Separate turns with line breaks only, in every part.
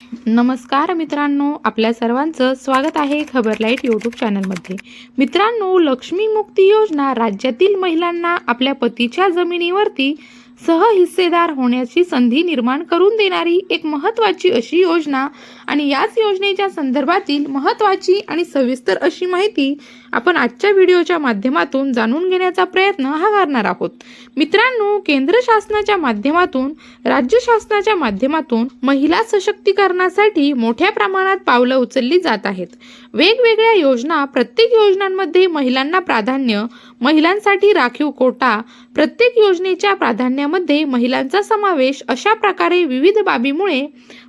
नमस्कार मित्रांनो आपल्या सर्वांचं स्वागत आहे खबरलाईट यूट्यूब चॅनलमध्ये. मित्रांनो लक्ष्मी मुक्ती योजना राज्यातील महिलांना आपल्या पतीच्या जमिनीवरती सहहिस्सेदार होण्याची संधी निर्माण करून देणारी एक महत्त्वाची अशी योजना आणि याच योजनेच्या संदर्भातील महत्त्वाची आणि सविस्तर अशी माहिती आपण आजच्या व्हिडिओच्या माध्यमातून जाणून घेण्याचा प्रयत्न हा करणार आहोत. मित्रांनो केंद्र शासनाच्या माध्यमातून राज्य शासनाच्या माध्यमातून महिला सशक्तीकरणासाठी मोठ्या प्रमाणात पावलं उचलली जात आहेत. वेगवेगळ्या योजना प्रत्येक योजनांमध्ये महिलांना प्राधान्य महिलांसाठी राखीव कोटा प्रत्येक योजनेच्या प्राधान्यामध्ये महिलांचा समावेश अशा प्रकारे विविध बाबीमुळे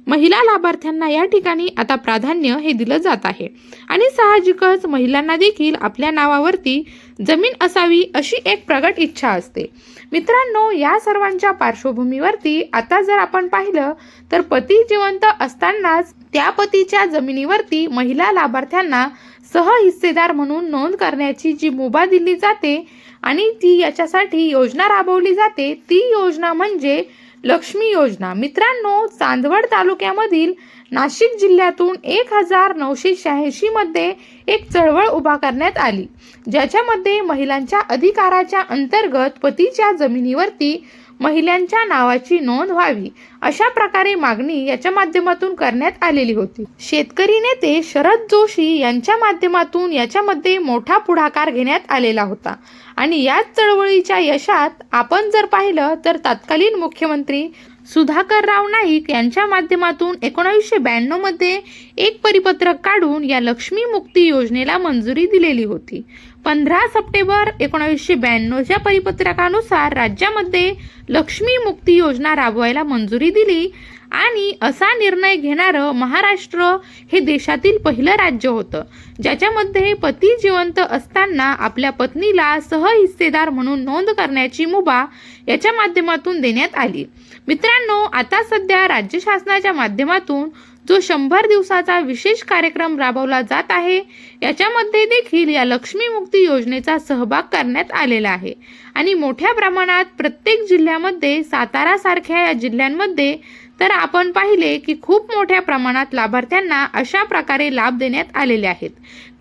महिला लाभार्थ्यांना या ठिकाणी आता प्राधान्य हे दिलं जात आहे. आणि साहजिकच महिलांना देखील आपल्या नावावरती जमीन असावी अशी एक प्रगट इच्छा असते. मित्रांनो या सर्वांच्या पार्श्वभूमीवरती आता जर आपण पाहिलं तर पती जिवंत असतानाच त्या पतीच्या जमिनीवरती महिला लाभार्थ्यांना सहहिस्सेदार म्हणून नोंद करण्याची जी मुभा दिली जाते आणि ती याच्यासाठी योजना राबवली जाते ती योजना म्हणजे लक्ष्मी योजना. मित्रांनो चांदवड तालुक्यामधील नाशिक जिल्ह्यातून एक हजार नऊशे शहाऐंशीमध्ये एक चळवळ उभा करण्यात आली ज्याच्यामध्ये महिलांच्या अधिकाराच्या अंतर्गत पतीच्या जमिनीवरती महिलांच्या नावाची नोंद व्हावी अशा प्रकारे मागणी याच्या माध्यमातून करण्यात आलेली होती. शेतकरी नेते शरद जोशी यांच्या माध्यमातून याच्यामध्ये मोठा पुढाकार घेण्यात आलेला होता आणि याच चळवळीच्या यशात आपण जर पाहिलं तर तत्कालीन मुख्यमंत्री सुधाकरराव नाईक यांच्या माध्यमातून एकोणावीसशे ब्याण्णवमध्ये एक परिपत्रक काढून या लक्ष्मी मुक्ती योजनेला मंजुरी दिलेली होती. पंधरा सप्टेंबर एकोणावीसशे ब्याण्णवच्या परिपत्रकानुसार राज्यामध्ये लक्ष्मी मुक्ती योजना राबवायला मंजुरी दिली आणि असा निर्णय घेणारं महाराष्ट्र हे देशातील पहिलं राज्य होतं. ज्याच्यामध्ये पती जिवंत असताना आपल्या पत्नीला सहहिस्सेदार म्हणून नोंद करण्याची मुभा याच्या माध्यमातून देण्यात आली. मित्रांनो आता सध्या राज्य शासनाच्या माध्यमातून जो शंभर दिवसाचा विशेष कार्यक्रम राबवला जात आहे याच्यामध्ये देखील या लक्ष्मी मुक्ती योजनेचा सहभाग करण्यात आलेला आहे. आणि मोठ्या प्रमाणात प्रत्येक जिल्ह्यामध्ये सातारासारख्या या जिल्ह्यांमध्ये तर आपण पाहिले की खूप मोठ्या प्रमाणात लाभार्थ्यांना अशा प्रकारे लाभ देण्यात आलेले आहेत.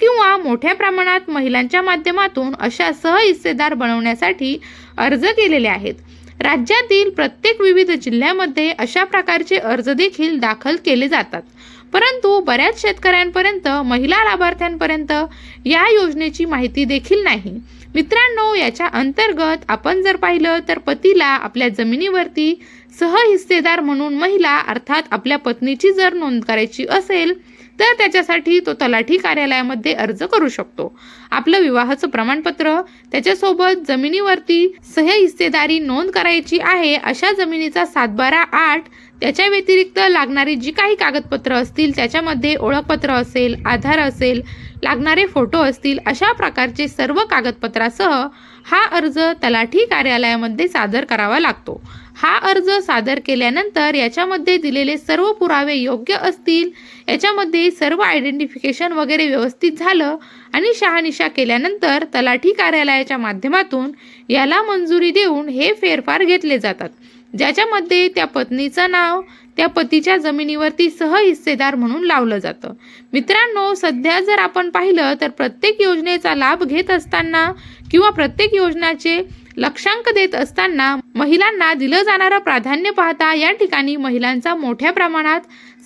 किंवा मोठ्या प्रमाणात महिलांच्या माध्यमातून अशा सहहिस्सेदार बनवण्यासाठी अर्ज केलेले आहेत. राज्यातील प्रत्येक विविध जिल्ह्यामध्ये अशा प्रकारचे अर्ज देखील दाखल केले जातात. परंतु बऱ्याच शेतकऱ्यांपर्यंत महिला लाभार्थ्यांपर्यंत या योजनेची माहिती देखील नाही. मित्रांनो याच्या अंतर्गत आपण जर पाहिलं तर पतीला आपल्या जमिनीवरती सहहिस्सेदार म्हणून महिला अर्थात आपल्या पत्नीची जर नोंद करायची असेल तर त्याच्यासाठी तो तलाठी कार्यालयामध्ये अर्ज करू शकतो. आपलं विवाहाचं प्रमाणपत्र त्याच्यासोबत जमिनीवरती सहहिस्सेदारी नोंद करायची आहे अशा जमिनीचा सातबारा आठ त्याच्या व्यतिरिक्त लागणारी जी काही कागदपत्र असतील त्याच्यामध्ये ओळखपत्र असेल आधार असेल लागणारे फोटो असतील अशा प्रकारचे सर्व कागदपत्रासह हा अर्ज तलाठी कार्यालयामध्ये सादर करावा लागतो. हा अर्ज सादर केल्यानंतर याच्यामध्ये दिलेले सर्व पुरावे योग्य असतील याच्यामध्ये सर्व आयडेंटिफिकेशन वगैरे व्यवस्थित झालं आणि शहानिशा केल्यानंतर तलाठी कार्यालयाच्या माध्यमातून याला मंजुरी देऊन हे फेरफार घेतले जातात. ज्याच्यामध्ये त्या पत्नीचं नाव त्या पतीच्या जमिनीवरती सहहिस्सेदार म्हणून लावलं जातं. मित्रांनो सध्या जर आपण पाहिलं तर प्रत्येक योजनेचा लाभ घेत असताना किंवा प्रत्येक योजनाचे लक्षांक देत असताना महिलांना दिलं जाणारं प्राधान्य पाहता या ठिकाणी महिलांचा मोठ्या प्रमाणात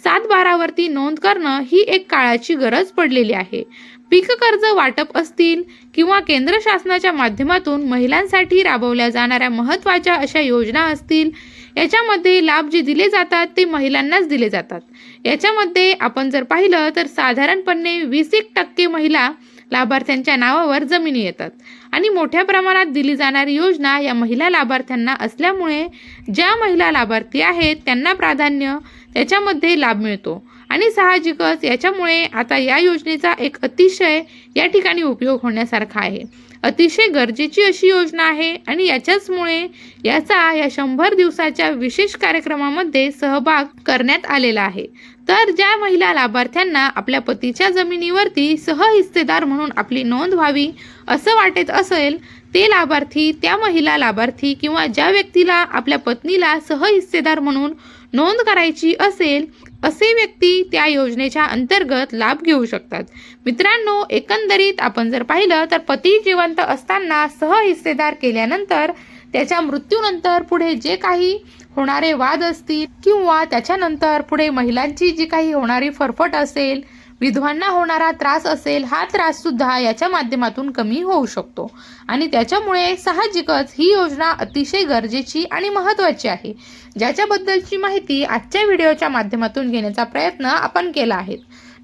सात बारावरती नोंद करणं ही एक काळाची गरज पडलेली आहे. पीक कर्ज वाटप असतील किंवा केंद्र शासनाच्या माध्यमातून महिलांसाठी राबवल्या जाणाऱ्या महत्त्वाच्या अशा योजना असतील याच्यामध्ये लाभ जे दिले जातात ते महिलांनाच दिले जातात. याच्यामध्ये आपण जर पाहिलं तर साधारणपणे वीस एक टक्के महिला लाभार्थ्यांच्या नावावर जमिनी येतात आणि मोठ्या प्रमाणात दिली जाणारी योजना या महिला लाभार्थ्यांना असल्यामुळे ज्या महिला लाभार्थी आहेत त्यांना प्राधान्य त्याच्यामध्ये लाभ मिळतो. आणि साहजिकच याच्यामुळे आता या योजनेचा एक अतिशय या ठिकाणी उपयोग होण्यासारखा आहे. अतिशय गरजेची अशी योजना आहे आणि याच्याचमुळे याचा या शंभर दिवसाच्या विशेष कार्यक्रमामध्ये सहभाग करण्यात आलेला आहे. तर ज्या महिला लाभार्थ्यांना आपल्या पतीच्या जमिनीवरती सहहिस्सेदार म्हणून आपली नोंद व्हावी असं वाटत असेल ते लाभार्थी त्या महिला लाभार्थी किंवा ज्या व्यक्तीला आपल्या पत्नीला सहहिस्सेदार म्हणून नोंद करायची असेल असे व्यक्ती त्या योजनेच्या अंतर्गत लाभ घेऊ शकतात. मित्रांनो एकंदरीत आपण जर पाहिलं तर पती जिवंत असताना सहहिस्सेदार केल्यानंतर त्याच्या मृत्यूनंतर पुढे जे काही होणारे वाद असतील किंवा त्याच्यानंतर पुढे महिलांची जी काही होणारी फरफट असेल विधवांना होणारा त्रास असेल हा त्रास सुद्धा याच्या माध्यमातून कमी होऊ शकतो. आणि त्याच्यामुळे साहजिकच ही योजना अतिशय गरजेची आणि महत्त्वाची आहे. ज्याच्याबद्दलची माहिती आजच्या व्हिडिओच्या माध्यमातून घेण्याचा प्रयत्न आपण केला आहे.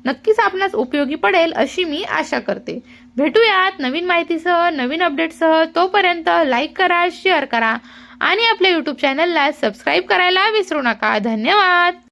नक्कीच आपणास उपयोगी पडेल अशी मी आशा करते. भेटूयात नवीन माहितीसह नवीन अपडेटसह तोपर्यंत लाईक करा शेअर करा आणि आपल्या यूट्यूब चॅनलला सबस्क्राईब करायला विसरू नका. धन्यवाद!